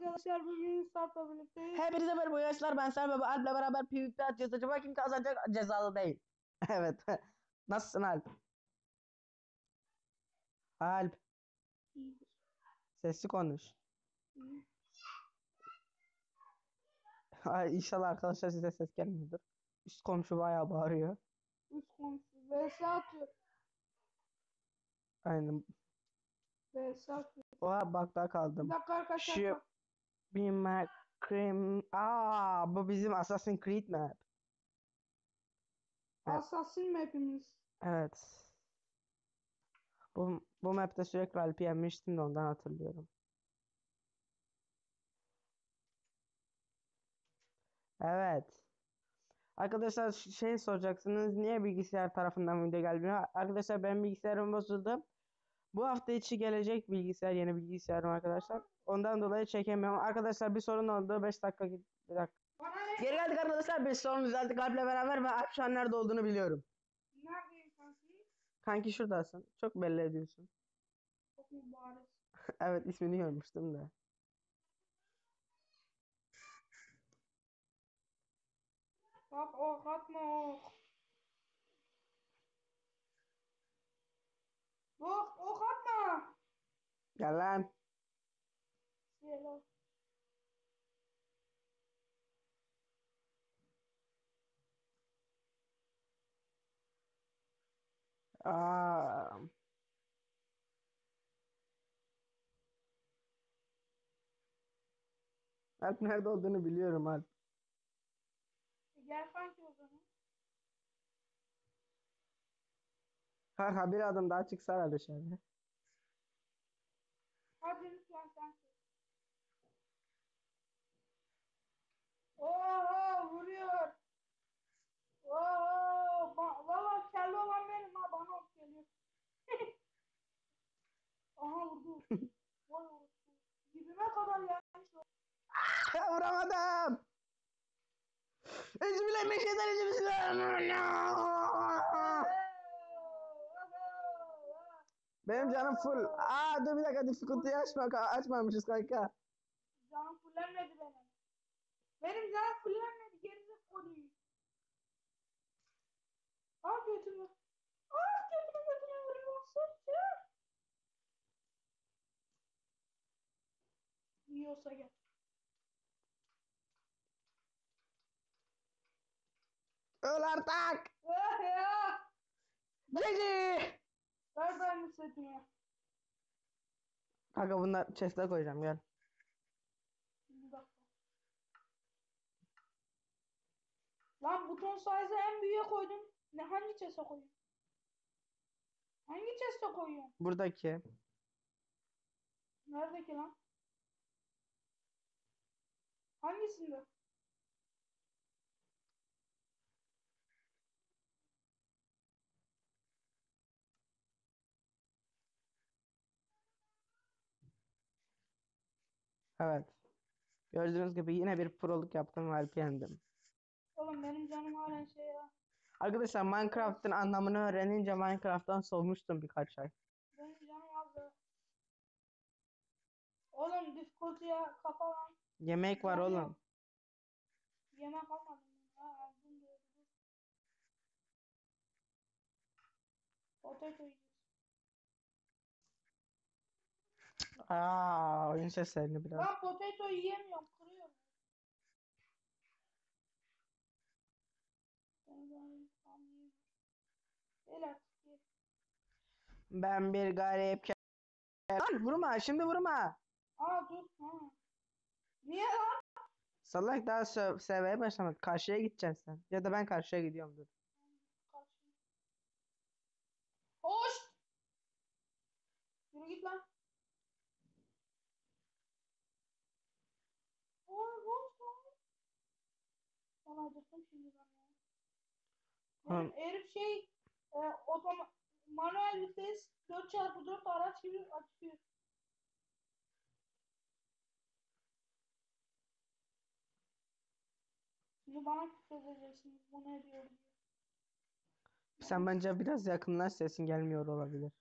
Arkadaşlar bugün Sarp'la birlikteyiz. Hepinize merhaba arkadaşlar ben Selma ve Alp'le beraber PvP atacağız. Acaba kim kazanacak? Cezalı değil. evet. Nasılsın Alp? Alp. Sesli konuş. Ay, İnşallah arkadaşlar size ses gelmiyordur. Üst komşu bayağı bağırıyor. Üst komşu. VS atıyor. Aynen. VS atıyor. Oha bak daha kaldım. Bir dakika arkadaşlar. Şu bir Macrim. Aa bu bizim Assassin's Creed map. Evet. Assassin map'imiz. Evet. Bu, bu map'te sürekli Alp'i yenmiştim de ondan hatırlıyorum. Evet. Arkadaşlar şey soracaksınız niye bilgisayar tarafından video gelmiyor? Arkadaşlar benim bilgisayarım bozuldu. Bu hafta içi gelecek bilgisayar yeni bilgisayarım arkadaşlar. Ondan dolayı çekemiyorum. Arkadaşlar bir sorun oldu. 5 dakika. Bir dakika. Geri geldik arkadaşlar. Bir sorun düzelttik Alp'le beraber ve Alp şu an nerede olduğunu biliyorum. Neredeyim kanki? Kanki şuradasın. Çok belli ediyorsun. Çok mübarek. Evet ismini görmüştüm de. Bak ok atma ok. Bak ok atma. Gel lan. Şöyle. Aa. Alp nerede olduğunu biliyorum Alp. Gel kanki o zaman. Kanka bir adım daha çıksana dışarı. Hadi lütfen sen çek. Benim canım full. Aa dur bir dakika difficulty'yi açma, açmamışız kanka. Canım fullenmedi benim. Benim canım fullenmedi. Gerizek konuyu. Al götümü. Al götümü götümü vuruyor. Sırtı. Yiyorsa gel. Öl artık. Ya. Cici. Ver ben de setimi. Kanka bunlar chest'e koyacağım gel. Bir dakika. Lan buton size'ı en büyüğe koydum. Ne hangi chest'e koyuyorum? Hangi chest'e koyuyorum? Buradaki. Neredeki lan? Hangisinde? Evet. Gördüğünüz gibi yine bir proluk yaptım ve Alp'i yendim. Oğlum benim canım halen şey ya. Arkadaşlar Minecraft'ın anlamını öğrenince Minecraft'tan soğumuştum birkaç ay. Benim canım az ya. Oğlum difficulty'ye kafa lan. Yemek var oğlum. yok. Yemek almadım. Ha aldım. Potato yiyeceğiz. Aa, oyun seslerini biraz. Ben potato yiyemiyorum. Kırıyorum. Ben bir garip Lan vurma şimdi vurma. Aa dur. Ha. Niye lan? Salak daha sö- sevmeye başlamadı. Karşıya gideceksin sen. Ya da ben karşıya gidiyorum dur. Karşı. Hoş. Yürü git lan. Oy hoş lan. Acıktım şimdi ben ya. Oğlum. herif şey e, otoma manuel vites 4x4 araç gibi açıyor. Şimdi bana küfür edeceksiniz bu ne diyor. Sen bence biraz yakınlaş sesin gelmiyor olabilir.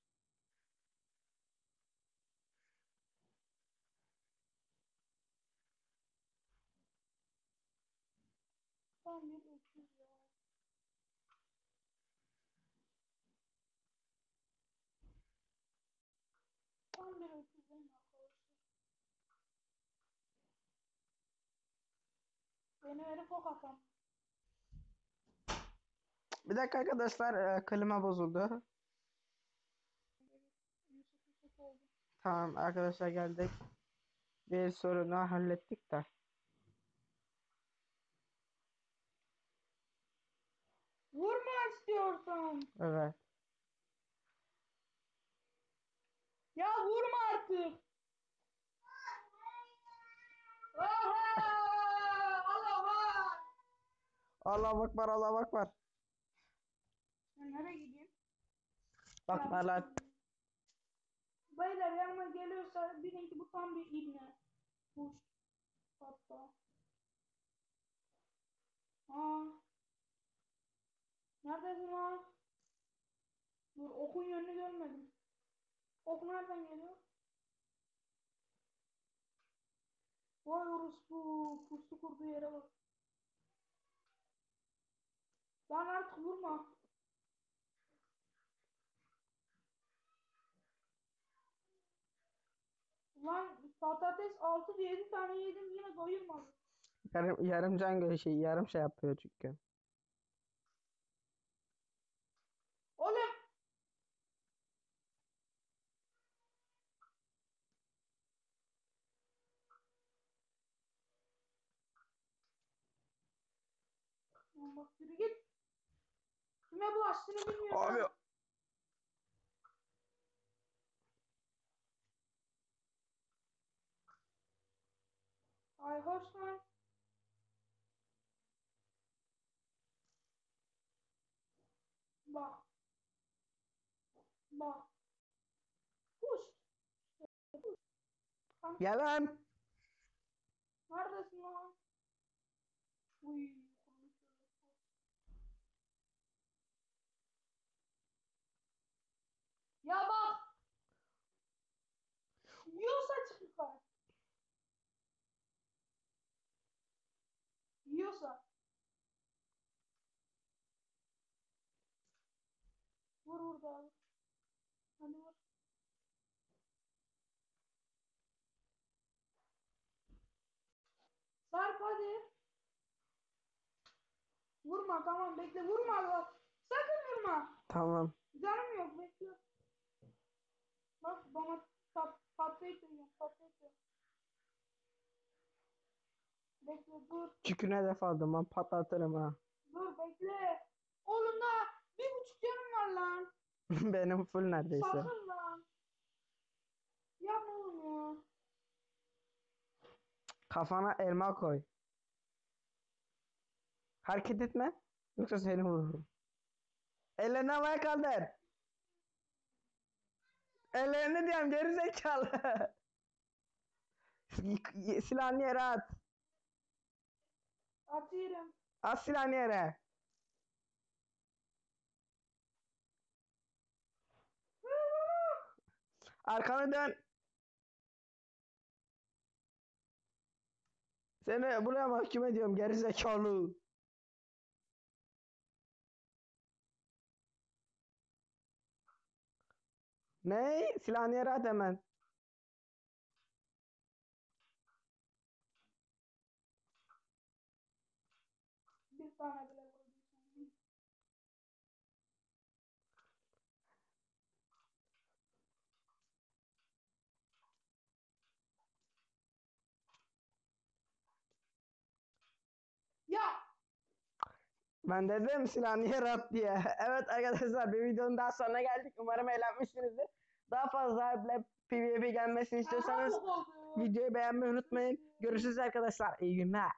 Bir öküz ya. Tam bir öküz değil mi arkadaşlar? Beni herif ok atan. Bir dakika arkadaşlar e, klima bozuldu. Tamam arkadaşlar geldik. Bir sorunu hallettik de. Vurma istiyorsan. Evet. Ya vurma artık. Oha! Allah var. Allah akbar Allah akbar. Ben nereye gideyim? Bakma lan. Beyler yanıma geliyorsa bilin ki bu tam bir ibne. Kuş. Hatta. Aa. Neredesin lan? Dur okun yönünü görmedim. Ok nereden geliyor? Vay orospu. Pusu kurduğu yere bak. Lan artık vurma. Lan patates 6-7 tane yedim yine doyurmadım. Yarım, yarım can şey yarım şey yapıyor çünkü. Oğlum Lan yürü git. Kime bulaştığını bilmiyorum. Abi Ay hoş lan. Bak. Bak. Kuş. Kanka, yalan. Neredesin lan? Uy. Ya bak. Yiyorsa çıkar. Yiyorsa. Vur vur da. Hadi vur. Sarp hadi. Vurma tamam bekle vurma. Sakın vurma. Tamam. Canım yok bekle. Bak bana pat patlayıp duruyorum patlayıp. Bekle dur Çüküne hedef aldım ben patlatırım ha. dur bekle. Oğlum daha bir buçuk canım var lan. Benim full neredeyse. Sakın lan. Yapma oğlum ya. Kafana elma koy. Hareket etme. Yoksa seni vururum. Ellerini havaya kaldır. Ellerini diyorum geri zekalı. Silahını yere at. Atıyorum. At silahını yere. Arkanı dön. Seni buraya mahkum ediyorum geri zekalı. Ne? Silahını yere at hemen. Bir tane bile vurduysam. Ya Ben dedim silahını yere at diye. Evet arkadaşlar bir videonun daha sonuna geldik. Umarım eğlenmişsinizdir. Daha fazla Harp'le PvP gelmesini istiyorsanız videoyu beğenmeyi unutmayın. Görüşürüz arkadaşlar. İyi günler.